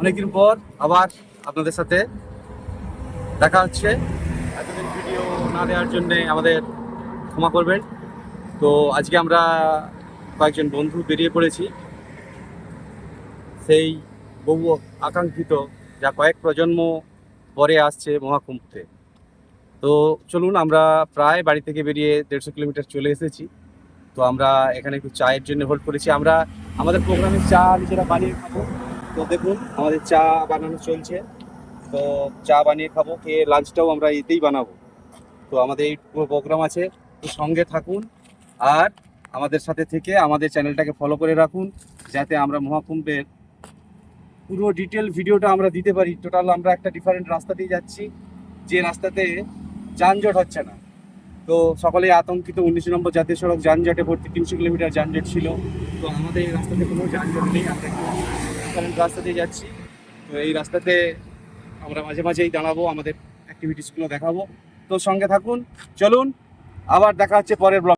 অনেকদিন পর আবার আপনাদের সাথে দেখা হচ্ছে। এতদিন ভিডিও না দেওয়ার জন্য আমাদের ক্ষমা করবেন। তো আজকে আমরা কয়েকজন বন্ধু বেরিয়ে পড়েছি। সেই বহু আকাঙ্ক্ষিত যা কয়েক প্রজন্ম পরে আসছে মহাকুম্ভে তো চলুন আমরা প্রায় বাড়ি থেকে বেরিয়ে দেড়শো কিলোমিটার চলে এসেছি। তো আমরা এখানে একটু চায়ের জন্য হোল্ড করেছি। আমরা আমাদের প্রোগ্রামে চা নিজেরা বানিয়ে খাব। তো দেখুন, আমাদের চা বানানো চলছে। তো চা বানিয়ে খাব, খেয়ে লাঞ্চটাও আমরা এতেই বানাবো। তো আমাদের এই পুরো প্রোগ্রাম আছে সঙ্গে থাকুন। আর আমাদের সাথে থেকে আমাদের চ্যানেলটাকে ফলো করে রাখুন, যাতে আমরা মহাকুম্ভের পুরো ডিটেল ভিডিওটা আমরা দিতে পারি। টোটাল আমরা একটা ডিফারেন্ট রাস্তা দিয়ে যাচ্ছি। যে রাস্তাতে যানজট হচ্ছে না। তো সকলেই আতঙ্কিত। উনিশ নম্বর জাতীয় সড়ক যানজটে ভর্তি তিনশো কিলোমিটার যানজট ছিল। তো আমাদের এই রাস্তাতে কোনো যানজট নেই, আমরা একটু রাস্তাতে যাচ্ছি। তো এই রাস্তাতে আমরা মাঝে মাঝেই দাঁড়াবো, আমাদের অ্যাক্টিভিটিসগুলো দেখাবো। তো সঙ্গে থাকুন, চলুন, আবার দেখা হচ্ছে পরের ব্লগ